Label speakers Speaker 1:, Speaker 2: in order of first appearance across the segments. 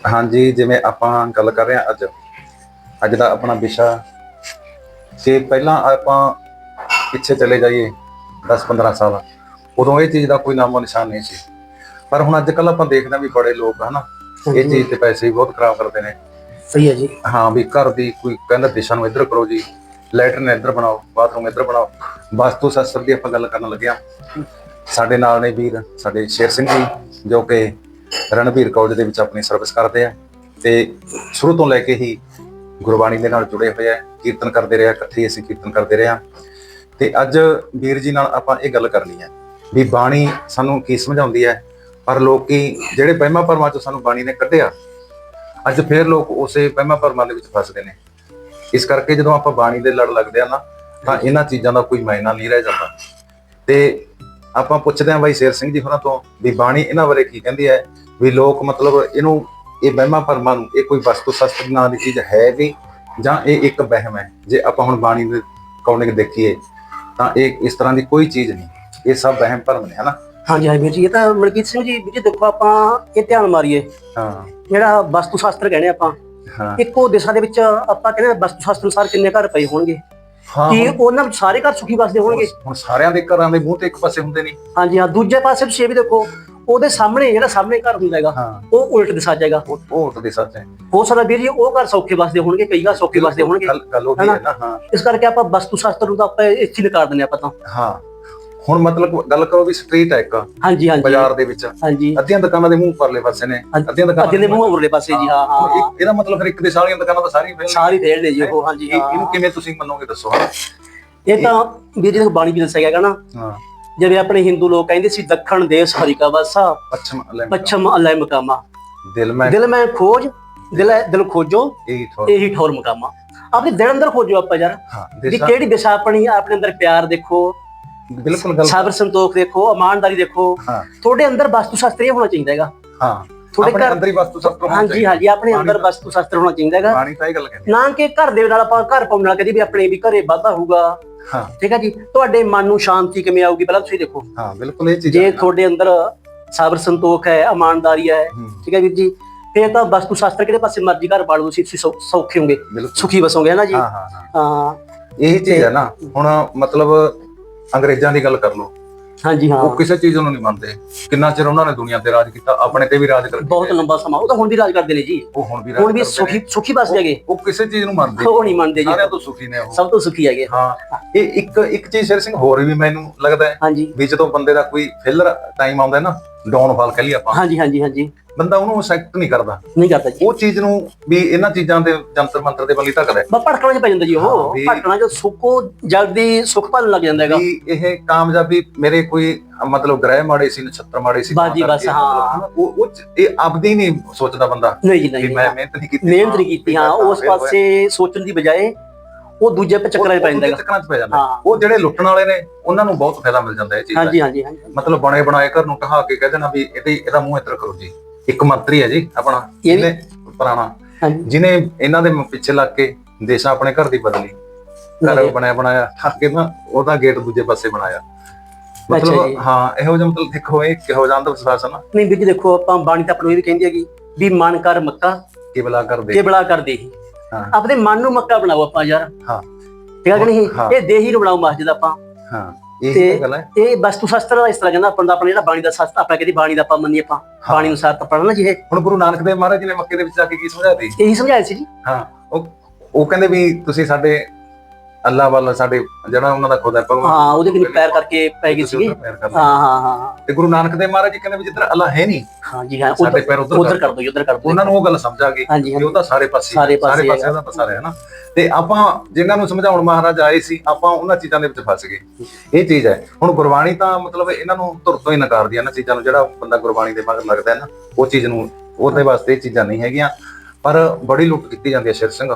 Speaker 1: ਹਾਂਜੀ ਜਿਵੇਂ ਆਪਾਂ ਗੱਲ ਕਰ ਰਹੇ ਹਾਂ ਅੱਜ ਅੱਜ ਦਾ ਆਪਣਾ ਵਿਸ਼ਾ ਕਿ ਪਹਿਲਾਂ ਆਪਾਂ ਪਿੱਛੇ ਚਲੇ ਜਾਈਏ 10-15 ਸਾਲ ਉਦੋਂ ਇਹ ਚੀਜ਼ ਦਾ ਕੋਈ ਨਾਮੋ ਨਿਸ਼ਾਨ ਨਹੀਂ ਸੀ। ਪਰ ਹੁਣ ਅੱਜ ਕੱਲ ਆਪਾਂ ਦੇਖਦੇ ਹਾਂ ਵੀ ਬੜੇ ਲੋਕ ਹਨਾ ਇਹ ਚੀਜ਼ ਤੇ ਪੈਸੇ ਬਹੁਤ ਖਰਾਬ ਕਰਦੇ ਨੇ।
Speaker 2: ਸਹੀ ਹੈ ਜੀ।
Speaker 1: ਹਾਂ ਵੀ ਘਰ ਦੀ ਕੋਈ ਕਹਿੰਦਾ ਦਿਸ਼ਾ ਨੂੰ ਇੱਧਰ ਕਰੋ ਜੀ ਲੈਟਰਨ ਇੱਧਰ ਬਣਾਓ ਬਾਥਰੂਮ ਇੱਧਰ ਬਣਾਓ। ਵਾਸਤੂ ਸ਼ਾਸਤਰ ਦੀ ਆਪਾਂ ਗੱਲ ਕਰਨ ਲੱਗਿਆ ਸਾਡੇ ਨਾਲ ਨੇ ਵੀਰ ਸਾਡੇ ਸ਼ੇਰ ਸਿੰਘ ਜੀ ਜੋ ਕਿ ਰਣਵੀਰ ਕਾਲਜ ਦੇ ਵਿੱਚ ਆਪਣੀ ਸਰਵਿਸ ਕਰਦੇ ਆ ਤੇ ਸ਼ੁਰੂ ਤੋਂ ਲੈ ਕੇ ਹੀ ਗੁਰਬਾਣੀ ਦੇ ਨਾਲ ਜੁੜੇ ਹੋਏ ਆ, ਕੀਰਤਨ ਕਰਦੇ ਰਹੇ ਇਕੱਠੇ ਅਸੀਂ ਕੀਰਤਨ ਕਰਦੇ ਰਹੇ ਆ। ਤੇ ਅੱਜ ਵੀਰ ਜੀ ਨਾਲ ਆਪਾਂ ਇਹ ਗੱਲ ਕਰਨੀ ਹੈ ਵੀ ਬਾਣੀ ਸਾਨੂੰ ਕੀ ਸਮਝਾਉਂਦੀ ਹੈ, ਪਰ ਲੋਕੀ ਜਿਹੜੇ ਵਹਿਮਾਂ ਭਰਮਾਂ ਚੋਂ ਸਾਨੂੰ ਬਾਣੀ ਨੇ ਕੱਢਿਆ, ਅੱਜ ਫੇਰ ਲੋਕ ਉਸੇ ਵਹਿਮਾਂ ਭਰਮਾਂ ਦੇ ਵਿੱਚ ਫਸਦੇ ਨੇ। ਇਸ ਕਰਕੇ ਜਦੋਂ ਆਪਾਂ ਬਾਣੀ ਦੇ ਲੜ ਲੱਗਦੇ ਆ ਨਾ, ਤਾਂ ਇਹਨਾਂ ਚੀਜ਼ਾਂ ਦਾ ਕੋਈ ਮਾਇਨਾ ਨਹੀਂ ਰਹਿ ਜਾਂਦਾ। ਤੇ ਆਪਾਂ ਪੁੱਛਦੇ ਹਾਂ ਬਾਈ ਸ਼ੇਰ ਸਿੰਘ ਜੀ ਹੋਰਾਂ ਤੋਂ ਵੀ ਬਾਣੀ ਇਹਨਾਂ ਬਾਰੇ ਕੀ ਕਹਿੰਦੀ ਹੈ ਵੀ ਲੋਕ ਮਤਲਬ ਇਹਨੂੰ ਇਹ ਵਹਿਮਾਂ ਭਰਮਾਂ ਨੂੰ ਇਹ ਕੋਈ ਵਸਤੂ ਸ਼ਾਸਤਰ ਨਾਂ ਦੀ ਚੀਜ਼ ਹੈ ਵੀ ਜਾਂ ਇਹ ਇੱਕ ਵਹਿਮ ਹੈ ਜੇ ਆਪਾਂ ਹੁਣ ਬਾਣੀ ਦੇ ਅਕੋਰਡਿੰਗ ਦੇਖੀਏ ਤਾਂ ਇਹ ਇਸ ਤਰ੍ਹਾਂ ਦੀ ਕੋਈ ਚੀਜ਼ ਨਹੀਂ ਇਹ ਸਭ ਵਹਿਮ ਭਰਮ ਨੇ ਹਨਾ?
Speaker 2: ਹਾਂਜੀ ਹਾਂਜੀ ਵੀਰ ਜੀ ਇਹ ਤਾਂ ਮਲਕੀਤ ਸਿੰਘ ਜੀ ਵੀਰ ਜੀ ਦੇਖੋ ਆਪਾਂ ਇਹ ਧਿਆਨ ਮਾਰੀਏ।
Speaker 1: ਹਾਂ।
Speaker 2: ਜਿਹੜਾ ਵਸਤੂ ਸ਼ਾਸਤਰ ਕਹਿੰਦੇ ਆਪਾਂ
Speaker 1: ਹਾਂ।
Speaker 2: ਇੱਕੋ ਦਿਸ਼ਾ ਦੇ ਵਿੱਚ ਆਪਾਂ ਕਹਿੰਦੇ ਹਾਂ ਵਸਤੂ ਸ਼ਾਸਤਰ ਅਨੁਸਾਰ ਕਿੰਨੇ ਘਰ ਪਏ ਹੋਣਗੇ।
Speaker 1: ਹਾਂ
Speaker 2: ਕੀ
Speaker 1: ਹੁਣ-
Speaker 2: ਉਹਨਾਂ ਵਿੱਚ ਸਾਰੇ ਘਰ ਸੁਖੀ ਵਸਦੇ ਹੋਣਗੇ।
Speaker 1: ਹੁਣ ਸਾਰਿਆਂ ਦੇ ਘਰਾਂ ਦੇ ਮੂੰਹ ਤੇ ਇੱਕ ਪਾਸੇ ਹੁੰਦੇ ਨਹੀਂ
Speaker 2: ਹਾਂਜੀ ਹਾਂ ਦੂਜੇ ਪਾਸੇ ਤੁਸੀਂ ਇਹ ਵੀ ਦੇਖੋ ਉਹਦੇ ਸਾਹਮਣੇ ਜਿਹੜਾ ਸਾਹਮਣੇ ਘਰ ਹੁੰਦਾ ਹੈਗਾ
Speaker 1: ਹਾਂ।
Speaker 2: ਉਹ ਉਲਟ ਦਿਸ਼ਾ ਜਾਏਗਾ
Speaker 1: ਉਹ ਉਹ ਤਾਂ ਸੱਚ ਹੈ।
Speaker 2: ਹੋ ਸਕਦਾ ਵੀਰ ਜੀ ਉਹ ਘਰ ਸੌਖੇ ਵਸਦੇ ਹੋਣਗੇ ਕਈ ਘਰ ਸੌਖੇ ਵਸਦੇ ਹੋਣਗੇ।
Speaker 1: ਗੱਲ ਗੱਲ ਉਹ ਹੈ ਨਾ ਹਾਂ।
Speaker 2: ਇਸ ਕਰਕੇ ਆਪਾਂ ਵਸਤੂ ਸ਼ਾਸਤਰ ਨੂੰ ਤਾਂ ਆਪਾਂ ਇੱਥੇ ਹੀ ਨਕਾਰ ਦਿੰਦੇ ਆਪਾਂ ਤਾਂ।
Speaker 1: ਹਾਂ। ਹੁਣ ਮਤਲਬ ਗੱਲ ਕਰੋ ਵੀ ਸਟਰੀਟ ਹੈ ਇੱਕ।
Speaker 2: ਹਾਂਜੀ ਹਾਂਜੀ।
Speaker 1: ਬਾਜ਼ਾਰ ਦੇ ਵਿੱਚ।
Speaker 2: ਹਾਂਜੀ।
Speaker 1: ਅੱਧੀਆਂ ਦੁਕਾਨਾਂ ਦੇ ਮੂੰਹ ਪਰਲੇ ਪਾਸੇ ਨੇ। ਅੱਧੀਆਂ ਦੁਕਾਨਾਂ
Speaker 2: ਦੇ ਮੂੰਹ ਉਰਲੇ ਪਾਸੇ ਜੀ ਹਾਂ ਹਾਂ।
Speaker 1: ਇਹਦਾ ਮਤਲਬ ਫਿਰ ਇੱਕ ਦੇ ਸਾਰੀਆਂ ਦੁਕਾਨਾਂ ਤਾਂ ਸਾਰੀਆਂ ਫੇਲ
Speaker 2: ਸਾਰੀ ਫੇਲ ਨੇ ਜੀ ਉਹ ਹਾਂਜੀ
Speaker 1: ਇਹਨੂੰ ਕਿਵੇਂ ਤੁਸੀਂ ਮੰਨੋਗੇ ਦੱਸੋ ਹਾਂ।
Speaker 2: ਇਹ ਤਾਂ ਵੀਰ ਜੀ ਬਾਣੀ ਵੀ ਦੱਸਿਆ ਗਿਆ ਨਾ।
Speaker 1: ਹਾਂ।
Speaker 2: ਜਿਵੇਂ ਆਪਣੇ ਹਿੰਦੂ ਲੋਕ ਕਹਿੰਦੇ ਸੀ ਦੱਖਣ ਦੇਸ ਹਰੀ ਕਾ ਵਾਸਾ
Speaker 1: ਪੱਛਮ ਅਲੈਮ
Speaker 2: ਪੱਛਮ ਅਲੈ ਮਕਾਮਾ।
Speaker 1: ਦਿਲ ਮੈਂ
Speaker 2: ਦਿਲ ਮੈਂ ਖੋਜ ਦਿਲ ਦਿਲ ਖੋਜੋ
Speaker 1: ਇਹ ਠੋਰ।
Speaker 2: ਇਹੀ ਠੌਰ ਮਕਾਮਾ। ਆਪਣੇ ਦਿਲ ਅੰਦਰ ਖੋਜੋ ਆਪਾਂ ਯਾਰ।
Speaker 1: ਹਾਂ
Speaker 2: ਵੀ ਕਿਹੜੀ ਦਿਸ਼ਾ ਆਪਣੀ ਆਪਣੇ ਅੰਦਰ ਪਿਆਰ ਦੇਖੋ।
Speaker 1: ਬਿਲਕੁਲ ਗੱਲ
Speaker 2: ਸਾਬਰ ਸੰਤੋਖ ਦੇਖੋ ਇਮਾਨਦਾਰੀ ਦੇਖੋ
Speaker 1: ਹਾਂ
Speaker 2: ਤੁਹਾਡੇ ਅੰਦਰ ਵਸਤੂ ਸ਼ਾਸਤਰ ਇਹ ਹੋਣਾ ਚਾਹੀਦਾ ਹੈਗਾ
Speaker 1: ਹਾਂ
Speaker 2: ਤੁਹਾਡੇ
Speaker 1: ਆਪਣੇ
Speaker 2: ਘਰ-
Speaker 1: ਅੰਦਰ ਹੀ ਵਸਤੂ ਸਭ ਤੋਂ
Speaker 2: ਹਾਂਜੀ ਹਾਂਜੀ ਆਪਣੇ ਅੰਦਰ ਵਸਤੂ ਸ਼ਾਸਤਰ ਹੋਣਾ ਚਾਹੀਦਾ ਹੈਗਾ
Speaker 1: ਬਾਣੀ ਤਾਂ ਇਹ ਗੱਲ ਕਹਿੰਦੀ
Speaker 2: ਨਾ ਕਿ ਘਰ ਦੇ ਨਾਲ ਆਪਾਂ ਘਰ ਪਾਉਣ ਨਾਲ ਕਦੀ ਵੀ ਆਪਣੇ ਵੀ ਘਰੇ ਵਾਧਾ ਹੋਊਗਾ
Speaker 1: ਹਾਂ
Speaker 2: ਠੀਕ ਹੈ ਜੀ ਤੁਹਾਡੇ ਮਨ ਨੂੰ ਸ਼ਾਂਤੀ ਕਿਵੇਂ ਆਊਗੀ ਪਹਿਲਾਂ ਤੁਸੀਂ ਦੇਖੋ
Speaker 1: ਹਾਂ ਬਿਲਕੁਲ ਇਹ ਚੀਜ਼
Speaker 2: ਜੇ
Speaker 1: ਹੈ।
Speaker 2: ਤੁਹਾਡੇ ਅੰਦਰ ਸਾਬਰ ਸੰਤੋਖ ਹੈ ਇਮਾਨਦਾਰੀ ਹੈ
Speaker 1: ਹੂੰ,
Speaker 2: ਠੀਕ ਹੈ ਵੀਰ ਜੀ ਫਿਰ ਤਾਂ ਵਸਤੂ ਸ਼ਾਸਤਰ ਕਿਹੜੇ ਪਾਸੇ ਮਰਜ਼ੀ ਘਰ ਬਾੜ ਲਓ ਤੁਸੀਂ ਤੁਸੀਂ ਸੌ- ਸੌਖੇ ਹੋਗੇ
Speaker 1: ਬਿਲਕੁਲ
Speaker 2: ਸੁਖੀ ਵਸੋਗੇ ਹੈ ਨਾ ਜੀ
Speaker 1: ਹਾਂ ਹਾਂ ਹਾਂ
Speaker 2: ਹਾਂ
Speaker 1: ਇਹੀ ਚੀਜ਼ ਹੈ ਨਾ ਹੁਣ ਮਤਲਬ ਅੰਗਰੇਜ਼ਾਂ ਦੀ ਗੱਲ ਕਰ ਲਓ।
Speaker 2: ਹਾਂਜੀ ਹਾਂ।
Speaker 1: ਉਹ ਕਿਸੇ ਚੀਜ਼ ਨੂੰ ਨਹੀਂ ਮੰਨਦੇ। ਕਿੰਨਾ ਚਿਰ ਉਹਨਾਂ ਨੇ ਦੁਨੀਆ ਤੇ ਰਾਜ ਕੀਤਾ ਆਪਣੇ ਤੇ ਵੀ ਰਾਜ ਕਰਕੇ
Speaker 2: ਬਹੁਤ ਲੰਬਾ ਸਮਾਂ। ਉਹ ਤਾਂ ਹੁਣ ਵੀ ਰਾਜ ਕਰਦੇ ਨੇ ਜੀ।
Speaker 1: ਉਹ ਹੁਣ ਵੀ ਰਾਜ
Speaker 2: ਹੁਣ ਵੀ ਸੁਖੀ। ਸੁਖੀ ਵਸ ਜਾਗੇ।
Speaker 1: ਉਹ ਕਿਸੇ ਚੀਜ਼ ਨੂੰ ਮੰਨਦੇ
Speaker 2: ਉਹ ਨਹੀਂ। ਮੰਨਦੇ ਜੀ।
Speaker 1: ਸਾਰਿਆਂ ਤੋਂ ਸੁਖੀ ਨੇ ਉਹ।
Speaker 2: ਸਭ ਤੋਂ ਸੁਖੀ ਹੈਗੇ।
Speaker 1: ਹਾਂ। ਇਹ ਇੱਕ ਇੱਕ ਚੀਜ਼ ਸ਼ੇਰ ਸਿੰਘ ਹੋਰ ਵੀ ਮੈਨੂੰ ਲੱਗਦਾ ਹੈ ਵੀ ਜਦੋਂ ਬੰਦੇ ਦਾ ਕੋਈ ਫੇਲਰ ਟਾਈਮ ਆਉਂਦਾ ਹੈ ਨਾ ਡਾਊਨਫਾਲ ਕਹ ਲਈ ਆਪਾਂ।
Speaker 2: ਹਾਂਜੀ ਹਾਂਜੀ ਹਾਂਜੀ।
Speaker 1: ਬੰਦਾ ਉਹਨੂੰ ਅਸੈਪਟ ਨਹੀਂ ਕਰਦਾ।
Speaker 2: ਨਹੀਂ ਕਰਦਾ ਜੀ।
Speaker 1: ਉਹ ਚੀਜ਼ ਨੂੰ ਵੀ ਇਹਨਾਂ ਚੀਜ਼ਾਂ ਦੇ ਜੰਤਰ ਮੰਤਰ ਦੇ ਬੰਦੀ ਧੱਕਦਾ ਹੈ।
Speaker 2: ਬਸ ਭਟਕਣਾ ਚ ਪੈ ਜਾਂਦਾ ਜੀ
Speaker 1: ਹਾਂ,
Speaker 2: ਉਹ
Speaker 1: ਵੀ-
Speaker 2: ਭਟਕਣਾ ਚ ਸੁੱਕੋ ਜਲਦੀ ਸੁੱਖ ਭਾਲਣ ਲੱਗ ਜਾਂਦਾ ਹੈਗਾ।
Speaker 1: ਵੀ ਇਹ ਕਾਮਯਾਬੀ ਮੇਰੇ ਕੋਈ ਮਤਲਬ ਗ੍ਰਹਿ ਮਾੜੇ ਸੀ ਨਛੱਤਰ ਮਾੜੇ ਸੀ ਤਾਂ
Speaker 2: ਬਸ,
Speaker 1: ਕਰਕੇ
Speaker 2: ਹਾਂ।
Speaker 1: ਉਹ ਉਹ 'ਚ ਇਹ ਆਪਦੀ ਨਹੀਂ ਸੋਚਦਾ ਬੰਦਾ।
Speaker 2: ਨਹੀਂ ਜੀ
Speaker 1: ਵੀ
Speaker 2: ਨਹੀਂ
Speaker 1: ਮੈਂ ਮਿਹਨਤ ਨਹੀਂ ਕੀਤੀ
Speaker 2: ਮਿਹਨਤ ਨਹੀਂ ਕੀਤੀ ਹਾਂ ਉਸ। ਪਾਸੇ ਸੋਚਣ ਦੀ ਬਜਾਏ ਉਹ ਦੂਜੇ ਪੇ ਚੱਕਰਾਂ 'ਚ ਪੈ ਜਾਂਦਾ ਹੈਗਾ।
Speaker 1: ਚੱਕਰਾਂ 'ਚ ਪੈ ਜਾਂਦਾ।
Speaker 2: ਹਾਂ।
Speaker 1: ਉਹ ਜਿਹੜੇ ਲੁੱਟਣ ਵਾਲੇ ਨੇ ਉਹਨਾਂ ਨੂੰ ਬਹੁਤ ਫਾਇਦਾ ਮਿਲ ਜਾਂਦਾ ਇਹ ਚੀਜ਼ ਦਾ।
Speaker 2: ਹਾਂਜੀ ਹਾਂਜੀ ਹਾਂਜੀ।
Speaker 1: ਮਤਲਬ ਬਣੇ ਬਣਾਏ ਘਰ ਨੂੰ ਢਹਾ ਕੇ ਕਹਿ ਦੇਣਾ ਵੀ ਇਹਦੇ ਇਹਦਾ ਮੂੰਹ ਇੱਧਰ ਕਰੋ ਜੀ। ਇੱਕ ਮੰਤਰੀ ਹੈ ਜੀ ਆਪਣਾ
Speaker 2: ਇਹ ਵੀ-
Speaker 1: ਜਿਹਨੇ ਪੁਰਾਣਾ।
Speaker 2: ਹਾਂਜੀ।
Speaker 1: ਜਿਹਨੇ ਇਹਨਾਂ ਦੇ ਪਿੱਛੇ ਲੱਗ ਕੇ ਦੇਸ਼ਾਂ ਆਪਣੇ ਘਰ ਦੀ ਬਦਲੀ ਘਰ। ਬਣਾਇਆ ਬਣਾਇਆ ਠੱਕ ਕੇ ਨਾ ਉਹਦਾ ਗੇਟ ਦੂਜੇ ਪਾਸੇ ਬਣਾਇਆ।
Speaker 2: ਅੱਛਾ
Speaker 1: ਮਤਲਬ। ਹਾਂ ਇਹੋ ਜਿਹਾ ਮਤਲਬ ਦੇਖੋ ਇਹ ਕਿਹੋ ਅੰਧ ਵਿਸ਼ਵਾਸ ਹੈ ਨਾ।
Speaker 2: ਨਹੀਂ ਵੀਰ ਜੀ ਦੇਖੋ ਆਪਾਂ ਬਾਣੀ ਤਾਂ ਆਪਣੀ ਇਹ ਵੀ ਕਹਿੰਦੀ ਹੈਗੀ ਵੀ ਮਨ ਕਰ ਮੱਕਾ
Speaker 1: ਕਿ ਬਲਾ ਕਰ ਦੇ
Speaker 2: ਕੇ ਬੜਾ ਕਰ ਦੇਹੀ।
Speaker 1: ਹਾਂ।
Speaker 2: ਆਪਣੇ ਮਨ ਨੂੰ ਮੱਕਾ ਬਣਾਓ ਆਪਾਂ ਯਾਰ।
Speaker 1: ਹਾਂ।
Speaker 2: ਠੀਕ ਹੈ ਕਿ ਨਹੀਂ?
Speaker 1: ਹਾਂ।
Speaker 2: ਇਹ ਦੇਹੀ ਨੂੰ ਬਣਾਓ ਮਸਜਿਦ ਆਪਾਂ।
Speaker 1: ਹਾਂ। ਇਹ
Speaker 2: ਤੇ-
Speaker 1: ਗੱਲ ਹੈ?
Speaker 2: ਇਹ ਵਸਤੂ ਸ਼ਾਸਤਰ ਇਸ ਤਰ੍ਹਾਂ ਕਹਿੰਦਾ ਆਪਾਂ ਦਾ ਆਪਣਾ ਜਿਹੜਾ ਬਾਣੀ ਦਾ ਸ਼ਾਸਤਰ ਆਪਾਂ ਕਹਿੰਦੀ ਬਾਣੀ ਦਾ ਆਪਾਂ ਮੰਨੀਏ ਆਪਾਂ ਬਾਣੀ ਅਨੁਸਾਰ ਤਾਂ ਪੜਨਾ ਜੀ ਇਹ।
Speaker 1: ਹੁਣ ਗੁਰੂ ਨਾਨਕ ਦੇਵ ਮਹਾਰਾਜ ਜੀ ਨੇ ਮੱਕੇ ਦੇ ਵਿੱਚ ਜਾ ਕੇ ਕੀ ਸਮਝਾਇਆ ਸੀ
Speaker 2: ਇਹੀ ਸਮਝਾਇਆ ਸੀ ਜੀ।
Speaker 1: ਹਾਂ ਉਹ ਉਹ ਕਹਿੰਦੇ ਵੀ ਤੁਸੀਂ ਸਾਡੇ ਅੱਲਾਹ ਵਾਲਾ ਸਾਡੇ ਜਿਹੜਾ ਉਹਨਾਂ ਦਾ ਖੁਦਾ ਭਗਵਾਨ
Speaker 2: ਹਾਂ ਉਹਦੇ ਕਿੰਨੀ ਪੈਰ ਕਰਕੇ ਪੈ ਗਈ
Speaker 1: ਤੁਸੀਂ
Speaker 2: ਸੀਗੀ। ਹਾਂ ਹਾਂ ਹਾਂ।
Speaker 1: ਤੇ ਗੁਰੂ ਨਾਨਕ ਦੇਵ ਮਹਾਰਾਜ ਜੀ ਕਹਿੰਦੇ ਵੀ ਜਿੱਧਰ ਅੱਲਾਹ ਹੈ ਨਹੀਂ
Speaker 2: ਹਾਂ ਜੀ ਹਾਂ
Speaker 1: ਸਾਡੇ ਪੈਰ ਉੱਧਰ
Speaker 2: ਉਧਰ
Speaker 1: ਕਰ
Speaker 2: ਦੋ ਉਧਰ ਕਰ ਦੋ।
Speaker 1: ਉਹਨਾਂ ਨੂੰ ਉਹ ਗੱਲ ਸਮਝ ਆ ਗਈ ਕਿ ਉਹ ਤਾਂ ਸਾਰੇ ਪਾਸੇ
Speaker 2: ਸਾਰੇ ਪਾਸੇ
Speaker 1: ਦਾ ਪਸਾਰ ਹੈ ਨਾ। ਤੇ ਆਪਾਂ ਜਿਨ੍ਹਾਂ ਨੂੰ ਸਮਝਾਉਣ ਮਹਾਰਾਜ ਆਏ ਸੀ ਆਪਾਂ ਉਹਨਾਂ ਚੀਜ਼ਾਂ ਦੇ ਵਿੱਚ ਫਸ ਗਏ। ਇਹ ਚੀਜ਼ ਹੈ। ਹੁਣ ਗੁਰਬਾਣੀ ਤਾਂ ਮਤਲਬ ਇਹਨਾਂ ਨੂੰ ਧੁਰ ਤੋਂ ਹੀ ਨਕਾਰਦੀ ਹੈ ਨਾ ਚੀਜ਼ਾਂ ਨੂੰ ਜਿਹੜਾ ਬੰਦਾ ਗੁਰਬਾਣੀ ਦੇ ਮਗਰ ਲੱਗਦਾ ਹੈ ਨਾ ਉਹ ਚੀਜ਼ ਨੂੰ ਉਹਦੇ ਵਾਸਤੇ ਇਹ ਚੀਜ਼ਾਂ ਨਹੀਂ ਹੈਗੀਆਂ। ਪਰ ਬੜੀ ਲੁੱਟ ਕੀਤੀ ਜਾਂਦੀ ਹੈ ਸ਼ੇਰ ਸਿੰਘ।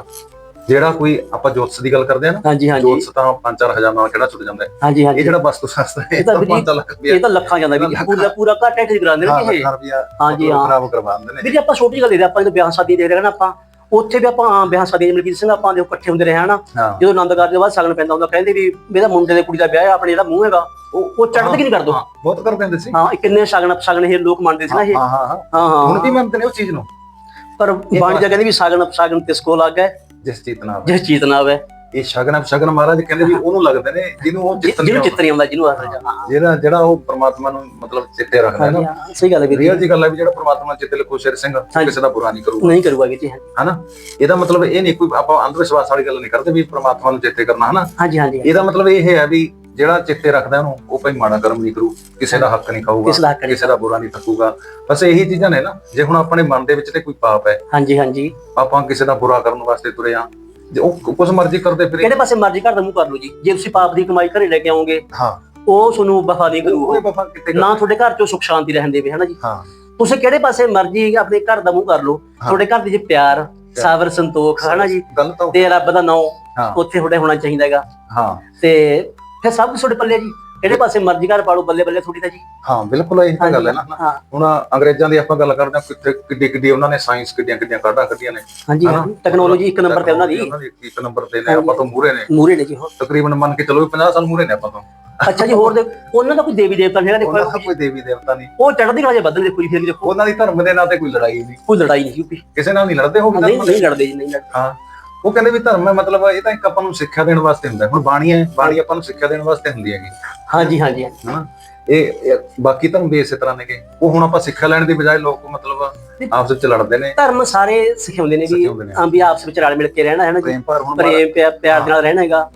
Speaker 1: ਜਿਹੜਾ ਕੋਈ ਆਪਾਂ ਜੋਤਸ ਦੀ ਗੱਲ ਕਰਦੇ ਆ ਨਾ
Speaker 2: ਹਾਂਜੀ ਹਾਂਜੀ।
Speaker 1: ਜੋਤਸ ਤਾਂ 5-4 ਹਜ਼ਾਰ ਨਾਲ ਕਿਹੜਾ ਛੁੱਟ ਜਾਂਦਾ ਹੈ।
Speaker 2: ਹਾਂਜੀ
Speaker 1: ਇਹ
Speaker 2: ਹਾਂਜੀ
Speaker 1: ਜਿਹੜਾ ਵਸਤੂ ਸ਼ਾਸਤਰ ਹੈ
Speaker 2: ਇਹ
Speaker 1: ਇਹ
Speaker 2: ਤਾਂ
Speaker 1: ਤਾਂ
Speaker 2: ਵੀ
Speaker 1: 5 ਲੱਖ ਰੁਪਏ
Speaker 2: ਇਹ ਤਾਂ ਲੱਖਾਂ ਜਾਂਦਾ ਵੀ ਪੂਰਾ ਪੂਰਾ ਘਾਟਾ ਠੀਕ ਕਰਾਉਂਦੇ ਨੇ ਜੀ ਇਹ। ਹਾਂਜੀ, ਹਾਂ।
Speaker 1: ਖਰਾਬ ਕਰਵਾਉਂਦੇ ਨੇ।
Speaker 2: ਵੀ ਜੇ ਆਪਾਂ ਛੋਟੀ ਗੱਲ ਦੇ ਆਪਾਂ ਜਦੋਂ ਵਿਆਹ ਸ਼ਾਦੀ ਦੇ ਰਹੇ ਨਾ ਆਪਾਂ ਉੱਥੇ ਵੀ ਆਪਾਂ ਹਾਂ, ਵਿਆਹ ਸ਼ਾਦੀ ਮਲਕੀਤ ਸਿੰਘ ਆਪਾਂ ਦੇ ਇਕੱਠੇ ਹੁੰਦੇ ਰਹੇ ਹਨਾ
Speaker 1: ਹਾਂ।
Speaker 2: ਜਦੋਂ ਆਨੰਦ ਕਾਰਜ ਦੇ ਬਾਅਦ ਸਗਨ ਪੈਂਦਾ ਹੁੰਦਾ ਕਹਿੰਦੇ ਵੀ ਇਹਦਾ ਮੁੰਡੇ ਦੇ ਕੁੜੀ ਦਾ ਵਿਆਹ ਹੈ ਆਪਣੇ ਜਿਹੜਾ ਮੂੰਹ ਹੈਗਾ ਉਹ ਉਹ ਚੜ੍ਹਦੇ ਕਿ ਨਹੀਂ ਕਰ ਦੋ
Speaker 1: ਹਾਂ, ਬਹੁਤ ਕਰਦੇ ਹੁੰਦੇ ਸੀ।
Speaker 2: ਹਾਂ ਇਹ ਕਿੰਨੇ ਸਗਨ ਸਗਨ ਇਹ ਲੋਕ ਮੰਨਦੇ ਸੀ ਨਾ ਇਹ।
Speaker 1: ਹਾਂ ਹਾਂ ਹਾਂ।
Speaker 2: ਹਾਂ
Speaker 1: ਹੁਣ
Speaker 2: ਹਾਂ
Speaker 1: ਵੀ ਮੰਨਦੇ ਨੇ ਉਸ ਚੀਜ਼ ਨੂੰ?
Speaker 2: ਪਰ ਬਾਣੀ ਦਾ ਕਹਿੰਦੇ ਵੀ ਸਾਗਣ ਸਾਗਣ ਤਿਸ ਕੋ ਲੱਗ ਹੈ
Speaker 1: ਜਿਸ ਚੇਤਨਾ
Speaker 2: ਜਿਸ ਚੀਤ ਨਾਲ ਹੈ।
Speaker 1: ਇਹ ਸ਼ਗਨ ਸ਼ਗਨ ਮਹਾਰਾਜ ਕਹਿੰਦੇ ਵੀ ਉਹਨੂੰ ਲੱਗਦੇ ਨੇ ਜਿਹਨੂੰ ਉਹ ਚਿੱਤ
Speaker 2: ਜਿਹਨੂੰ ਚਿੱਤ ਨਹੀਂ ਆਉਂਦਾ ਜਿਹਨੂੰ ਆਖਰ ਹਾਂ
Speaker 1: ਜਿਹੜਾ ਜਿਹੜਾ ਉਹ ਪ੍ਰਮਾਤਮਾ ਨੂੰ ਮਤਲਬ ਚਿੱਤੇ ਰੱਖਦਾ ਹੈ ਨਾ।
Speaker 2: ਹਾਂ, ਸਹੀ ਗੱਲ ਹੈ ਵੀਰ ਜੀ।
Speaker 1: ਰੀਅਲ ਜੀ ਗੱਲ ਹੈ ਵੀ ਜਿਹੜਾ ਪ੍ਰਮਾਤਮਾ ਚਿੱਤੇ ਲਿਖੋ ਸ਼ੇਰ ਸਿੰਘ ਕਿਸੇ ਦਾ ਬੁਰਾ ਨਹੀਂ ਕਰੂਗਾ।
Speaker 2: ਨਹੀਂ ਕਰੂਗਾ ਵੀਰ ਜੀ
Speaker 1: ਹਨਾ? ਇਹਦਾ ਮਤਲਬ ਇਹ ਨਹੀਂ ਕੋਈ ਆਪਾਂ ਅੰਧ ਵਿਸ਼ਵਾਸ ਵਾਲੀ ਗੱਲ ਨਹੀਂ ਕਰਦੇ ਵੀ ਪ੍ਰਮਾਤਮਾ ਨੂੰ ਚਿੱਤੇ ਕਰਨਾ ਹਨਾ?
Speaker 2: ਹਾਂਜੀ ਹਾਂਜੀ।
Speaker 1: ਇਹਦਾ ਮਤਲਬ ਇਹ ਹੈ ਵੀ ਜਿਹੜਾ ਚਿੱਤੇ ਰੱਖਦਾ ਉਹਨੂੰ ਉਹ ਭਾਈ ਮਾੜਾ ਕਰਮ ਨਹੀਂ ਕਰੂ ਕਿਸੇ ਦਾ ਹੱਕ ਨਹੀਂ ਖਾਊਗਾ
Speaker 2: ਕਿਸੇ ਦਾ ਹੱਕ ਨਹੀਂ
Speaker 1: ਕਿਸੇ ਦਾ ਬੁਰਾ ਨਹੀਂ ਥੱਕੂਗਾ ਬਸ ਇਹੀ ਚੀਜ਼ਾਂ ਨੇ ਨਾ ਜੇ ਹੁਣ ਆਪਣੇ ਮਨ ਦੇ ਵਿੱਚ ਤੇ ਕੋਈ ਪਾਪ ਹੈ
Speaker 2: ਹਾਂਜੀ ਹਾਂਜੀ।
Speaker 1: ਆਪਾਂ ਕਿਸੇ ਦਾ ਬੁਰਾ ਕਰਨ ਵਾਸਤੇ ਤੁਰੇ ਆ ਜੇ ਉਹ ਕੁਝ ਮਰਜ਼ੀ ਕਰਦੇ ਫਿਰ।
Speaker 2: ਕਿਹੜੇ ਪਾਸੇ ਮਰਜ਼ੀ ਘਰ ਦਾ ਮੂੰਹ ਕਰ ਲਓ ਜੀ ਜੇ ਤੁਸੀਂ ਪਾਪ ਦੀ ਕਮਾਈ ਘਰੇ ਲੈ ਕੇ ਆਓਗੇ
Speaker 1: ਹਾਂ।
Speaker 2: ਉਹ ਤੁਹਾਨੂੰ ਵਫਾ ਨਹੀਂ ਕਰੂ ਨਾ ਤੁਹਾਡੇ ਘਰ ਚੋਂ ਸੁਖ ਸ਼ਾਂਤੀ ਰਹਿਣ ਦੇਵੇ ਹਨਾ ਜੀ?
Speaker 1: ਹਾਂ।
Speaker 2: ਤੁਸੀਂ ਕਿਹੜੇ ਪਾਸੇ ਮਰਜ਼ੀ ਆਪਣੇ ਘਰ ਦਾ ਮੂੰਹ ਕਰ ਲਓ ਤੁਹਾਡੇ ਘਰ ਦੇ ਜੇ ਪਿਆਰ ਸਾਬਰ ਸੰਤੋਖ ਹਨਾ ਜੀ?
Speaker 1: ਤਾਂ
Speaker 2: ਰੱਬ ਦਾ ਨਾਮ ਉੱਥੇ ਤੁਹਾਡੇ ਹੋਣਾ ਚਾਹੀਦਾ ਹੈਗਾ।
Speaker 1: ਹਾਂ।
Speaker 2: ਤੇ ਫਿਰ ਸਭ ਕੁਝ ਤੁਹਾਡੇ ਪੱਲੇ ਜੀ। ਕਿਹੜੇ ਪਾਸੇ ਮਰਜ਼ੀ ਘਰ ਪਾਲੋ ਬੱਲੇ ਬੱਲੇ ਥੋੜੀ ਤਾਂ ਜੀ।
Speaker 1: ਹਾਂ ਬਿਲਕੁਲ ਇਹ ਤਾਂ ਗੱਲ ਹੈ ਨਾ। ਹੁਣ ਅੰਗਰੇਜ਼ਾਂ ਦੀ ਆਪਾਂ ਗੱਲ ਕਰਦੇ ਹਾਂ ਕਿੱਥੇ ਕਿੱਡੀ ਕਿੱਡੀ ਉਹਨਾਂ ਨੇ ਸਾਇੰਸ ਕਿੱਡੀਆਂ ਕਿੱਡੀਆਂ ਕਾਢਾਂ ਕੱਢੀਆਂ ਨੇ।
Speaker 2: ਹਾਂਜੀ ਟੈਕਨੋਲੋਜੀ ਇੱਕ ਨੰਬਰ ਤੇ ਉਹਨਾਂ ਦੀ।
Speaker 1: ਇੱਕ ਨੰਬਰ ਤੇ ਨੇ ਆਪਾਂ ਤੋਂ ਮੂਰੇ ਨੇ।
Speaker 2: ਮੂਰੇ ਨੇ ਜੀ
Speaker 1: ਤਕਰੀਬਨ ਮੰਨ ਕੇ ਚਲੋ ਵੀ 50 ਸਾਲ ਮੂਰੇ ਨੇ ਆਪਾਂ ਤੋਂ।
Speaker 2: ਅੱਛਾ ਜੀ ਹੋਰ ਦੇ ਉਹਨਾਂ ਦਾ ਕੋਈ ਦੇਵੀ ਦੇਵਤਾ ਨਹੀਂ ਹੈਗਾ
Speaker 1: ਉਹਨਾਂ
Speaker 2: ਦੇਖੋ
Speaker 1: ਦਾ ਕੋਈ ਦੇਵੀ ਦੇਵਤਾ ਨਹੀਂ।
Speaker 2: ਉਹ ਚੜ੍ਹਦੀ ਕਲਾ ਜੇ ਬਦਲ ਦੇਖੋ ਜੀ ਫਿਰ ਵੀ ਦੇਖੋ।
Speaker 1: ਉਹਨਾਂ ਦੀ ਧਰਮ ਦੇ ਨਾਂ ਤੇ ਕੋਈ ਲੜਾਈ ਨਹੀਂ।
Speaker 2: ਕੋਈ ਲੜਾਈ ਨਹੀਂ
Speaker 1: ਕਿਸੇ ਨਾਲ ਨਹੀਂ ਲੜਦੇ ਹੋ
Speaker 2: ਨਹੀਂ ਨਹੀਂ ਲੜਦੇ ਜੀ ਨਹੀਂ ਲੜਦੇ।
Speaker 1: ਹਾਂ। ਉਹ ਕਹਿੰਦੇ ਵੀ ਧਰਮ ਹੈ ਮਤਲਬ ਇਹ ਤਾਂ ਇੱਕ ਆਪਾਂ ਨੂੰ ਸਿੱਖਿਆ ਦੇਣ ਵਾਸਤੇ ਹੁੰਦਾ। ਹੁਣ ਬਾਣੀ ਹੈ ਬਾਣੀ ਆਪਾਂ ਨੂੰ ਸਿੱਖਿਆ ਦੇਣ ਵਾਸਤੇ ਹੁੰਦੀ ਹੈਗੀ
Speaker 2: ਹਾਂਜੀ ਹਾਂਜੀ ਹਾਂਜੀ।
Speaker 1: ਹਨਾ ਇਹ ਇਹ ਬਾਕੀ ਧਰਮ ਵੀ ਇਸੇ ਤਰ੍ਹਾਂ ਨੇਗੇ ਉਹ ਹੁਣ ਆਪਾਂ ਸਿੱਖਿਆ ਲੈਣ ਦੀ ਬਜਾਏ ਲੋਕ ਮਤਲਬ ਆਪਸ ਵਿੱਚ ਲੜਦੇ ਨੇ।
Speaker 2: ਧਰਮ ਸਾਰੇ ਸਿਖਾਉਂਦੇ ਨੇ ਵੀ। ਆਂ ਵੀ ਆਪਸ ਵਿੱਚ ਰਲ ਮਿਲ ਕੇ ਰਹਿਣਾ ਹੈ ਨਾ ਜੀ।
Speaker 1: ਪ੍ਰੇਮ
Speaker 2: ਪਿਆਰ ਦੇ ਨਾਲ ਰਹਿਣਾ ਹੈਗਾ।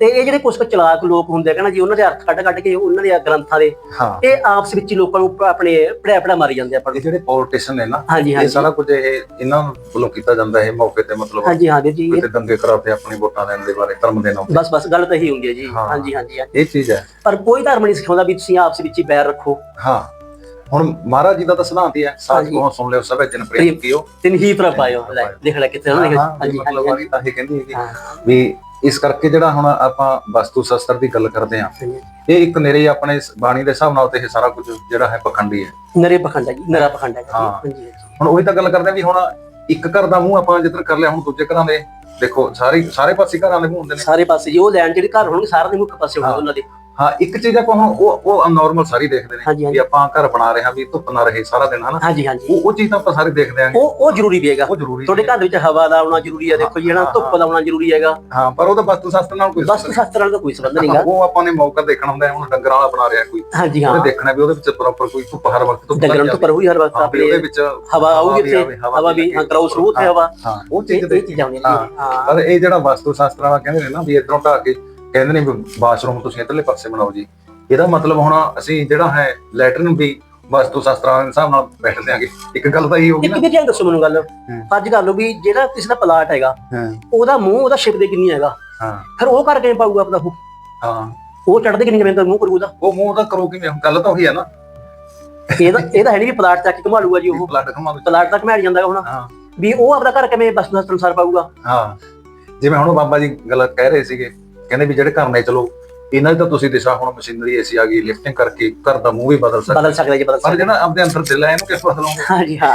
Speaker 2: ਤੇ ਇਹ ਜਿਹੜੇ ਕੁਝ ਚਲਾਕ ਲੋਕ ਹੁੰਦੇ ਨਾ ਜੀ ਉਹਨਾਂ ਦੇ ਅਰਥ ਕੱਢ ਕੱਢ ਕੇ ਉਹਨਾਂ ਦੇ ਗ੍ਰੰਥਾਂ ਦੇ
Speaker 1: ਹਾਂ।
Speaker 2: ਇਹ ਆਪਸ ਵਿੱਚ ਹੀ ਲੋਕਾਂ ਨੂੰ ਆਪਣੇ ਪੜਿਆ ਪੜਾ ਮਾਰੀ ਜਾਂਦੇ ਆ ਪਰ
Speaker 1: ਇਹ ਜਿਹੜੇ ਪੋਲੀਟੀਸ਼ੀਅਨ ਨੇ ਨਾ
Speaker 2: ਹਾਂਜੀ
Speaker 1: ਇਹ
Speaker 2: ਹਾਂਜੀ।
Speaker 1: ਸਾਰਾ ਕੁਝ ਇਹ ਇਹਨਾਂ ਵੱਲੋਂ ਕੀਤਾ ਜਾਂਦਾ ਹੈ ਮੌਕੇ ਤੇ ਮਤਲਬ
Speaker 2: ਹਾਂਜੀ ਹਾਂ ਵੀਰ ਜੀ ਇਹ-
Speaker 1: ਦੰਗੇ ਕਰਾਤੇ ਆਪਣੀ ਵੋਟਾਂ ਦੇਣ ਦੇ ਬਾਰੇ ਧਰਮ ਦੇ ਨਾਮ ਤੇ
Speaker 2: ਬਸ ਬਸ ਗੱਲ ਤਾਂ ਇਹੀ ਹੁੰਦੀ ਹੈ ਜੀ।
Speaker 1: ਹਾਂ।
Speaker 2: ਹਾਂਜੀ ਹਾਂਜੀ ਹਾਂਜੀ।
Speaker 1: ਇਹ ਚੀਜ਼ ਹੈ।
Speaker 2: ਪਰ ਕੋਈ ਧਰਮ ਨਹੀਂ ਸਿਖਾਉਂਦਾ ਵੀ ਤੁਸੀਂ ਆਪਸ ਵਿੱਚ ਹੀ ਬੈਰ ਰੱਖੋ।
Speaker 1: ਹਾਂ। ਹੁਣ ਮਹਾਰਾਜ ਜੀ ਦਾ ਤਾਂ ਸਿਧਾਂਤ ਹੀ ਹੈ
Speaker 2: ਹਾਂਜੀ।
Speaker 1: ਕੋ ਸੁਣ ਲਿਓ ਸਭ ਜਨ ਪ੍ਰੇਮ ਕੀਓ।
Speaker 2: ਤਿੰਨ ਹੀ ਪਰ ਪਾਇਓ ਲੈ ਦੇਖ ਲੈ ਕਿੱਥੇ ਉਹਨਾਂ ਨੇ
Speaker 1: ਹਾਂ
Speaker 2: ਹਾਂਜੀ
Speaker 1: ਮਤਲਬ ਵਾਲੀ ਤਾਂ ਇਹ ਕਹਿੰਦੀ ਹੈ ਕਿ
Speaker 2: ਹਾਂ।
Speaker 1: ਵੀ ਇਸ ਕਰਕੇ ਜਿਹੜਾ ਹੁਣ ਆਪਾਂ ਵਸਤੂ ਸ਼ਸਤਰ ਦੀ ਗੱਲ ਕਰਦੇ ਹਾਂ
Speaker 2: ਹਾਂਜੀ।
Speaker 1: ਇਹ ਇੱਕ ਨਰੇ ਆਪਣੇ ਬਾਣੀ ਦੇ ਹਿਸਾਬ ਨਾਲ ਤੇ ਇਹ ਸਾਰਾ ਕੁਝ ਜਿਹੜਾ ਹੈ ਪਖੰਡੀ ਹੈ।
Speaker 2: ਨਰੇ ਪਖੰਡਾ ਜੀ ਨਰਾ ਪਖੰਡਾ ਜੀ।
Speaker 1: ਹਾਂ।
Speaker 2: ਹਾਂਜੀ
Speaker 1: ਹੁਣ ਉਹੀ ਤਾਂ ਗੱਲ ਕਰਦੇ ਹਾਂ ਵੀ ਹੁਣ ਇੱਕ ਘਰ ਦਾ ਮੂੰਹ ਆਪਾਂ ਜਿੱਧਰ ਕਰ ਲਿਆ ਹੁਣ ਦੂਜੇ ਘਰਾਂ ਦੇ ਦੇਖੋ ਸਾਰੇ ਸਾਰੇ ਪਾਸੇ ਘਰਾਂ ਦੇ ਮੂੰਹ ਹੁੰਦੇ ਨੇ।
Speaker 2: ਸਾਰੇ ਪਾਸੇ ਜੀ ਉਹ ਲੈਣ ਜਿਹੜੇ ਘਰ ਹੋਣਗੇ ਸਾਰਿਆਂ ਦੇ ਮੁੱਖ ਪਾਸੇ ਹੋਣਗੇ ਉਹਨਾਂ ਦੇ।
Speaker 1: ਹਾਂ ਇੱਕ ਚੀਜ਼ ਆਪਾਂ ਹੁਣ ਉਹ ਉਹ ਨਾਰਮਲ ਸਾਰੀ ਦੇਖਦੇ ਨੇ ਵੀ ਆਪਾਂ ਘਰ ਬਣਾ ਰਹੇ ਹਾਂ ਵੀ ਧੁੱਪ ਨਾ ਰਹੇ ਸਾਰਾ ਦਿਨ ਹਨਾ?
Speaker 2: ਹਾਂਜੀ ਹਾਂਜੀ।
Speaker 1: ਉਹ ਉਹ ਚੀਜ਼ ਤਾਂ ਆਪਾਂ ਸਾਰੇ ਦੇਖਦੇ ਆਂ
Speaker 2: ਉਹ ਉਹ ਜ਼ਰੂਰੀ ਵੀ ਹੈਗਾ।
Speaker 1: ਉਹ
Speaker 2: ਤੁਹਾਡੇ ਘਰ ਵਿੱਚ ਹਵਾ ਦਾ ਆਉਣਾ ਜ਼ਰੂਰੀ ਹੈ ਦੇਖੋ ਜੀ ਹਨਾ?
Speaker 1: ਹਾਂ,
Speaker 2: ਧੁੱਪ ਦਾ ਆਉਣਾ ਜ਼ਰੂਰੀ ਹੈਗਾ।
Speaker 1: ਹਾਂ ਪਰ ਉਹਦਾ ਵਸਤੂ ਸ਼ਾਸਤਰ ਨਾਲ ਕੋਈ
Speaker 2: ਵਸਤੂ ਸ਼ਾਸਤਰ ਨਾਲ ਤਾਂ ਕੋਈ ਸੰਬੰਧ ਨਹੀਂਗਾ।
Speaker 1: ਉਹ ਆਪਾਂ ਨੇ ਮੌਕਾ ਦੇਖਣਾ ਹੁੰਦਾ ਹੈ, ਹੁਣ ਡੰਗਰਾਂ ਵਾਲਾ ਬਣਾ ਰਿਹਾ ਕੋਈ।
Speaker 2: ਹਾਂਜੀ ਹਾਂ।
Speaker 1: ਉਹਨੇ ਦੇਖਣਾ ਵੀ ਉਹਦੇ ਵਿੱਚ ਪ੍ਰੋਪਰ ਕੋਈ ਧੁੱਪ ਹਰ ਵਕਤ ਧੁੱਪ
Speaker 2: ਡੰਗਰਾਂ ਤੋਂ ਪਰ ਹੋਈ ਹਰ ਵਕਤ
Speaker 1: ਹਾਂ, ਵੀ ਉਹਦੇ
Speaker 2: ਆਪਣੇ
Speaker 1: ਵਿੱਚ
Speaker 2: ਹਵਾ ਆਊਗੀ
Speaker 1: ਆਵੇ,
Speaker 2: ਹਵਾ ਵੀ ਹਾਂ ਕਰਾਉ ਸ਼ੁਰੂ ਤੇ ਹਵਾ।
Speaker 1: ਹਾਂ ਉਹ ਚੀਜ਼ ਦੇ
Speaker 2: ਚੀਜ਼ਾਂ ਨੇ। ਹਾਂ
Speaker 1: ਪਰ ਇਹ ਜਿਹੜਾ ਵਸਤੂ ਸ਼ਾਸਤਰ ਵਾਲਾ ਕਹਿੰਦੇ ਨੇ ਨਾ ਵੀ ਇਧਰੋਂ ਢਾ ਕੇ ਕਹਿੰਦੇ ਨੇ ਵੀ ਬਾਥਰੂਮ ਤੁਸੀਂ ਇਧਰਲੇ ਪਾਸੇ ਬਣਾਓ ਜੀ। ਇਹਦਾ ਮਤਲਬ ਹੁਣ ਅਸੀਂ ਜਿਹੜਾ ਹੈ ਲੈਟਰਨ ਵੀ ਵਸਤੂ ਸ਼ਾਸਤਰਾਂ ਦੇ ਹਿਸਾਬ ਨਾਲ ਬੈਠ ਦਿਆਂਗੇ। ਇੱਕ ਗੱਲ ਤਾਂ ਇਹ ਹੋਗੀ
Speaker 2: ਇੱਕ
Speaker 1: ਨਾ
Speaker 2: ਵੀ ਧਿਆਨ ਦੱਸੋ ਮੈਨੂੰ ਗੱਲ। ਫਰਜ਼ ਕਰ ਲਓ ਵੀ ਜਿਹੜਾ ਕਿਸੇ ਦਾ ਪਲਾਟ ਹੈਗਾ
Speaker 1: ਹਾਂ।
Speaker 2: ਉਹਦਾ ਮੂੰਹ ਉਹਦਾ ਛਿਪ ਦੇ ਕਿੰਨੀ ਹੈਗਾ।
Speaker 1: ਹਾਂ।
Speaker 2: ਫਿਰ ਉਹ ਕਰ ਕਿਵੇਂ ਪਾਊਗਾ ਆਪਣਾ ਉਹ?
Speaker 1: ਹਾਂ।
Speaker 2: ਉਹ ਚੜਦੇ ਕਿੰਨੀ ਕਿਵੇਂ ਤਾਂ ਮੂੰਹ ਕਰੂ ਉਹਦਾ?
Speaker 1: ਉਹ ਮੂੰਹ ਤਾਂ ਕਰੋ ਕਿਵੇਂ ਗੱਲ ਤਾਂ ਉਹੀ ਹੈ ਨਾ।
Speaker 2: ਇਹਦਾ ਇਹਦਾ ਹੈ ਨਹੀਂ ਵੀ ਪਲਾਟ ਚੱਕ ਕੇ ਘੁਮਾ ਲੂਗਾ ਜੀ ਉਹ।
Speaker 1: ਪਲੱਟ ਖਮਾ
Speaker 2: ਪਲਾਟ ਤੱਕ ਘੁਮਾਈ ਜਾਂਦਾ ਹੁਣ।
Speaker 1: ਹਾਂ।
Speaker 2: ਵੀ ਉਹ ਆਪਦਾ ਘਰ ਕਿਵੇਂ ਬਸ ਬਸ ਅਨੁਸਾਰ ਪਾਊਗਾ?
Speaker 1: ਹਾਂ। ਜਿਵੇਂ ਹੁਣ ਬਾਬਾ ਜੀ ਗੱਲ ਕਹਿ ਰਹੇ ਸੀਗੇ ਕਹਿੰਦੇ ਵੀ ਜਿਹੜੇ ਘਰ ਨੇ ਚਲੋ ਇਹਨਾਂ ਦੀ ਤਾਂ ਤੁਸੀਂ ਦਿਸ਼ਾ ਹੁਣ ਮਸ਼ੀਨਰੀ ਏਸੀ ਆ ਗਈ ਲਿਫਟਿੰਗ ਕਰਕੇ ਘਰ ਦਾ ਮੂੰਹ ਵੀ ਬਦਲ ਸਕਦਾ।
Speaker 2: ਬਦਲ ਸਕਦਾ ਜੀ ਬਦਲ
Speaker 1: ਪਰ
Speaker 2: ਸਕਦਾ।
Speaker 1: ਜਿਹੜਾ ਆਪਣੇ ਅੰਦਰ ਦਿਲ ਹੈ ਇਹਨੂੰ ਕਿਸ ਬਦਲੋਗੇ
Speaker 2: ਹਾਂਜੀ ਹਾਂ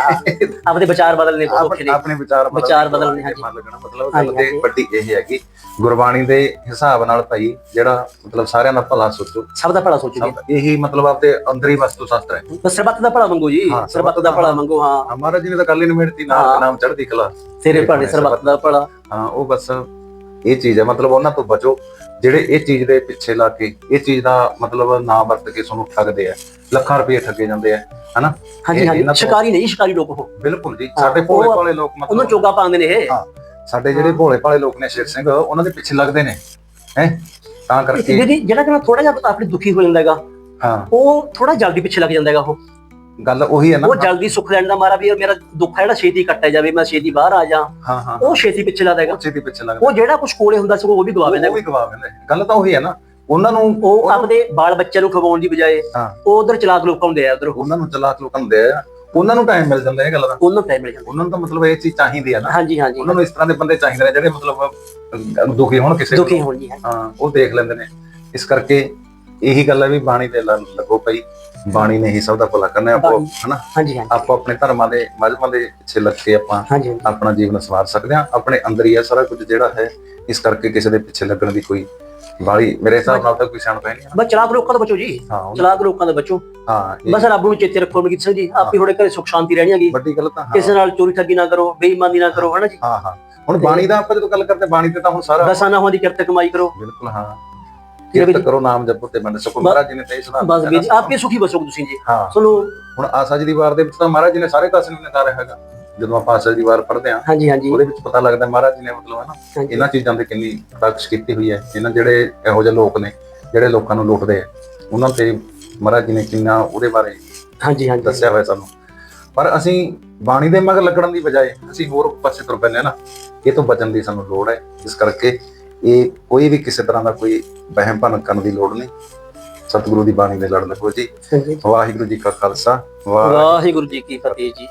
Speaker 2: ਆਪਦੇ ਵਿਚਾਰ ਬਦਲਨੇ ਬਹੁਤ ਔਖੇ ਨੇ।
Speaker 1: ਆਪਣੇ ਵਿਚਾਰ
Speaker 2: ਵਿਚਾਰ ਬਦਲਣੇ, ਹਾਂਜੀ।
Speaker 1: ਮਨ ਲੱਗਣਾ ਮਤਲਬ ਗੱਲ ਤੇ। ਵੱਡੀ ਇਹ ਹੈਗੀ ਗੁਰਬਾਣੀ ਦੇ ਹਿਸਾਬ ਨਾਲ ਭਾਈ ਜਿਹੜਾ ਮਤਲਬ ਸਾਰਿਆਂ ਦਾ ਭਲਾ ਸੋਚੋ।
Speaker 2: ਸਭ ਦਾ ਭਲਾ ਸੋਚੀਏ
Speaker 1: ਸਭ ਇਹੀ ਮਤਲਬ ਆਪਦੇ ਅੰਦਰੀ ਵਸਤੂ ਸ਼ਾਸਤਰ ਹੈ।
Speaker 2: ਬਸ ਸਰਬੱਤ ਦਾ ਭਲਾ ਮੰਗੋ ਜੀ
Speaker 1: ਹਾਂ,
Speaker 2: ਸਰਬੱਤ ਦਾ ਭਲਾ ਮੰਗੋ ਹਾਂ।
Speaker 1: ਹਮਾਰਾ ਜੀ ਨੇ ਤਾਂ ਗੱਲ ਹੀ ਨਿਮੇੜਤੀ
Speaker 2: ਹਾਂ।
Speaker 1: ਨਾਮ ਨਾਮ ਚੜ੍ਹਦੀ ਕਲਾ।
Speaker 2: ਤੇਰੇ ਭਾਣੇ ਸਰਬੱਤ ਦਾ ਭਲਾ।
Speaker 1: ਹਾਂ ਉਹ ਬਸ ਇਹ ਚੀਜ਼ ਹੈ। ਮਤਲਬ ਉਹਨਾਂ ਤੋਂ ਬਚੋ। ਜਿਹੜੇ ਇਹ ਚੀਜ਼ ਦੇ ਪਿੱਛੇ ਲਾ ਕੇ ਇਹ ਚੀਜ਼ ਦਾ ਮਤਲਬ ਨਾ ਵਰਤ ਕੇ ਤੁਹਾਨੂੰ ਠੱਗਦੇ ਆ। ਲੱਖਾਂ ਰੁਪਏ ਠੱਗੇ ਜਾਂਦੇ ਆ ਹਨਾ?
Speaker 2: ਹਾਂਜੀ ਹਾਂਜੀ। ਸ਼ਿਕਾਰੀ ਨਹੀਂ ਸ਼ਿਕਾਰੀ ਲੋਕ ਉਹ।
Speaker 1: ਬਿਲਕੁਲ ਜੀ। ਸਾਡੇ ਭੋਲੇ ਭਾਲੇ ਲੋਕ
Speaker 2: ਉਹਨੂੰ
Speaker 1: ਮਤਲਬ
Speaker 2: ਚੋਗਾ ਪਾਉਂਦੇ ਨੇ ਇਹ।
Speaker 1: ਸਾਡੇ ਜਿਹੜੇ ਭੋਲੇ ਭਾਲੇ ਲੋਕ ਨੇ ਸ਼ੇਰ ਸਿੰਘ ਉਹਨਾਂ ਦੇ ਪਿੱਛੇ ਲੱਗਦੇ ਨੇ। ਹੈ? ਤਾਂ ਕਰਕੇ
Speaker 2: ਜਿਹੜੀ ਜਿਹੜਾ ਕਿ ਥੋੜਾ ਜਿਹਾ ਆਪਣੀ ਦੁਖੀ ਹੋ ਜਾਂਦਾ ਹੈਗਾ
Speaker 1: ਹਾਂ।
Speaker 2: ਉਹ ਥੋੜਾ ਜਲਦੀ ਪਿੱਛੇ ਲੱਗ ਜਾਂਦਾ ਹੈਗਾ ਉਹ।
Speaker 1: ਗੱਲ ਉਹੀ ਹੈ ਨਾ।
Speaker 2: ਉਹ ਜਲਦੀ ਸੁੱਖ ਲੈਣ ਦਾ ਮਾਰਾ ਵੀ ਇਹ ਮੇਰਾ ਦੁੱਖ ਹੈ ਜਿਹੜਾ ਛੇਤੀ ਕੱਟਿਆ ਜਾਵੇ ਮੈਂ ਛੇਤੀ ਬਾਹਰ ਆ ਜਾ।
Speaker 1: ਹਾਂ ਹਾਂ
Speaker 2: ਉਹ ਛੇਤੀ ਪਿੱਛੇ ਲੱਗਦਾ ਹੈਗਾ।
Speaker 1: ਦੇ ਪਿੱਛੇ ਲੱਗਦਾ।
Speaker 2: ਉਹ ਜਿਹੜਾ ਕੁਝ ਕੋਲੇ ਹੁੰਦਾ ਸੀ ਉਹ ਵੀ ਗਵਾ ਲੈਂਦਾ
Speaker 1: ਉਹ ਵੀ ਗਵਾ ਦਿੰਦੇ। ਗੱਲ ਤਾਂ ਉਹੀ ਹੈ ਨਾ। ਉਹਨਾਂ ਨੂੰ
Speaker 2: ਉਹ ਆਪਦੇ ਬਾਲ ਬੱਚਿਆਂ ਨੂੰ ਖਵਾਉਣ ਦੀ ਬਜਾਏ। ਉਹ ਉਧਰ ਚਲਾਕ ਲੋਕ ਹੁੰਦੇ ਆ ਉਧਰ
Speaker 1: ਉਹਨਾਂ ਨੂੰ ਚਲਾਕ ਲੋਕ ਹੁੰਦੇ ਆ। ਉਹਨਾਂ ਨੂੰ ਟਾਈਮ ਮਿਲ ਜਾਂਦਾ ਇਹ ਗੱਲ ਦਾ।
Speaker 2: ਉਹਨਾਂ ਨੂੰ ਟਾਈਮ ਮਿਲ ਜਾਂਦਾ।
Speaker 1: ਉਹਨਾਂ ਨੂੰ ਤਾਂ ਮਤਲਬ ਇਹ ਚੀਜ਼ ਚਾਹੀਦੀ ਹੈ ਨਾ।
Speaker 2: ਹਾਂਜੀ ਹਾਂਜੀ।
Speaker 1: ਉਹਨਾਂ ਨੂੰ ਇਸ ਤਰ੍ਹਾਂ ਦੇ ਬੰਦੇ ਚਾਹੀਦੇ ਨੇ ਜਿਹੜੇ ਮਤਲਬ ਦੁਖੀ ਹੋਣ ਕਿਸੇ
Speaker 2: ਦੁਖੀ। ਹੋਣ ਜੀ
Speaker 1: ਹਾਂ ਉਹ ਦੇਖ ਲੈਂਦੇ ਨੇ। ਇਸ ਕਰਕੇ ਇਹੀ ਗੱਲ ਹੈ ਵੀ ਬਾਣੀ ਦੇ ਲ- ਲੱਗੋ ਪਈ ਬਾਣੀ ਨੇ ਹੀ ਸਭ ਦਾ ਭਲਾ ਕਰਨਾ ਹੈ ਆਪੋ
Speaker 2: ਬਾਣੀ।
Speaker 1: ਹਨਾ?
Speaker 2: ਹਾਂਜੀ ਹਾਂਜੀ।
Speaker 1: ਆਪੋ ਆਪਣੇ ਧਰਮਾਂ ਦੇ ਮਜ਼ਹਬਾਂ ਦੇ ਪਿੱਛੇ ਲੱਗ ਕੇ ਆਪਾਂ
Speaker 2: ਹਾਂਜੀ ਹਾਂਜੀ।
Speaker 1: ਆਪਣਾ ਜੀਵਨ ਸਵਾਰ ਸਕਦੇ ਹਾਂ। ਆਪਣੇ ਅੰਦਰ ਹੀ ਹੈ ਸਾਰਾ ਕੁਝ ਜਿਹੜਾ ਹੈ ਇਸ ਕਰਕੇ ਕਿਸੇ ਦੇ ਪਿੱਛੇ ਲੱਗਣ ਦੀ ਕੋਈ ਬਾਲੀ ਮੇਰੇ ਹਿਸਾਬ ਨਾਲ ਤਾਂ ਕੋਈ ਸਿਆਣਪ ਹੈ ਨਹੀਂ।
Speaker 2: ਬਸ ਚਲਾਕ ਲੋਕਾਂ ਤੋਂ ਬਚੋ ਜੀ।
Speaker 1: ਹਾਂ ਉਹ-
Speaker 2: ਚਲਾਕ ਲੋਕਾਂ ਤੋਂ ਬਚੋ।
Speaker 1: ਹਾਂ ਇਹ
Speaker 2: ਬਸ ਰੱਬ ਨੂੰ ਚੇਤੇ ਰੱਖੋ ਮਨਕੀਤ ਸਿੰਘ ਜੀ ਆਪੇ ਤੁਹਾਡੇ ਘਰੇ ਸੁਖ ਸ਼ਾਂਤੀ ਰਹਿਣੀ ਹੈਗੀ।
Speaker 1: ਵੱਡੀ ਗੱਲ ਤਾਂ ਹਾਂ।
Speaker 2: ਕਿਸੇ ਨਾਲ ਚੋਰੀ ਠੱਗੀ ਨਾ ਕਰੋ ਬੇਈਮਾਨੀ ਨਾ ਕਰੋ ਹਨਾ ਜੀ?
Speaker 1: ਹਾਂ ਹਾਂ। ਹੁਣ ਬਾਣੀ ਦਾ ਆਪਾਂ ਜਦੋਂ ਗੱਲ ਕਰਦੇ ਬਾਣੀ ਤੇ ਤਾਂ ਹੁਣ ਸਾਰਾ
Speaker 2: ਦਸਾਂ ਨਾਵਾਂ ਦੀ ਕਿਰਤ ਕਮਾਈ ਕਰੋ।
Speaker 1: ਬਿਲਕੁਲ ਹਾਂ
Speaker 2: ਹੈ।
Speaker 1: ਕਿਰਤ। ਕਰੋ ਨਾਮ ਜਪੋ ਤੇ ਬੰਦ ਸਕੋ ਮਹਾਰਾਜ ਜੀ ਨੇ ਤੇ ਸੁਣਾ
Speaker 2: ਬਸ ਵੀ ਜੀ ਆਪੇ ਸੁਖੀ ਬਸੋਗੇ ਤੁਸੀਂ ਜੀ।
Speaker 1: ਹਾਂ।
Speaker 2: ਸੁਣੋ।
Speaker 1: ਹੁਣ ਆਸਾ ਜੀ ਦੀ ਵਾਰ ਦੇ ਵਿੱਚ ਤਾਂ ਮਹਾਰਾਜ ਜੀ ਨੇ ਸਾਰੇ ਕਾਸੇ ਨੂੰ ਨਕਾਰਿਆ ਹੈਗਾ। ਜਦੋਂ ਆਪਾਂ ਆਸਾ ਜੀ ਦੀ ਵਾਰ ਪੜ੍ਹਦੇ ਹਾਂ
Speaker 2: ਹਾਂਜੀ ਹਾਂਜੀ।
Speaker 1: ਉਹਦੇ ਵਿੱਚ ਪਤਾ ਲੱਗਦਾ ਮਹਾਰਾਜ ਜੀ ਨੇ ਮਤਲਬ ਹੈ ਨਾ। ਇਹਨਾਂ ਚੀਜ਼ਾਂ ਤੇ ਕਿੰਨੀ ਬਖਸ਼ ਕੀਤੀ ਹੋਈ ਹੈ ਇਹਨਾਂ ਜਿਹੜੇ ਇਹੋ ਜਿਹੇ ਲੋਕ ਨੇ ਜਿਹੜੇ ਲੋਕਾਂ ਨੂੰ ਲੁੱਟਦੇ ਆ। ਉਹਨਾਂ ਤੇ ਮਹਾਰਾਜ ਜੀ ਨੇ ਕਿੰਨਾ ਉਹਦੇ ਬਾਰੇ
Speaker 2: ਹਾਂਜੀ ਹਾਂਜੀ।
Speaker 1: ਦੱਸਿਆ ਹੋਇਆ ਸਾਨੂੰ। ਪਰ ਅਸੀਂ ਬਾਣੀ ਦੇ ਮਗਰ ਲੱਗਣ ਦੀ ਬਜਾਏ ਅਸੀਂ ਹੋਰ ਪਾਸੇ ਤੁਰ ਪੈਂਦੇ ਹਾਂ ਨਾ। ਇਹ ਤੋਂ ਬਚਣ ਦੀ ਸਾਨੂੰ ਲੋੜ ਹੈ। ਇਸ ਕਰਕੇ ਇਹ ਕੋਈ ਵੀ ਕਿਸੇ ਤਰ੍ਹਾਂ ਦਾ ਕੋਈ ਵਹਿਮ ਭਨ ਕਰਨ ਦੀ ਲੋੜ ਨਹੀਂ। ਸਤਿਗੁਰੂ ਦੀ ਬਾਣੀ ਦੇ ਲੜ ਲੱਗੋ ਜੀ। ਵਾਹਿਗੁਰੂ ਜੀ ਕਾ ਖਾਲਸਾ।
Speaker 2: ਵਾਹਿਗੁਰੂ ਜੀ ਕੀ ਫਤਿਹ ਜੀ।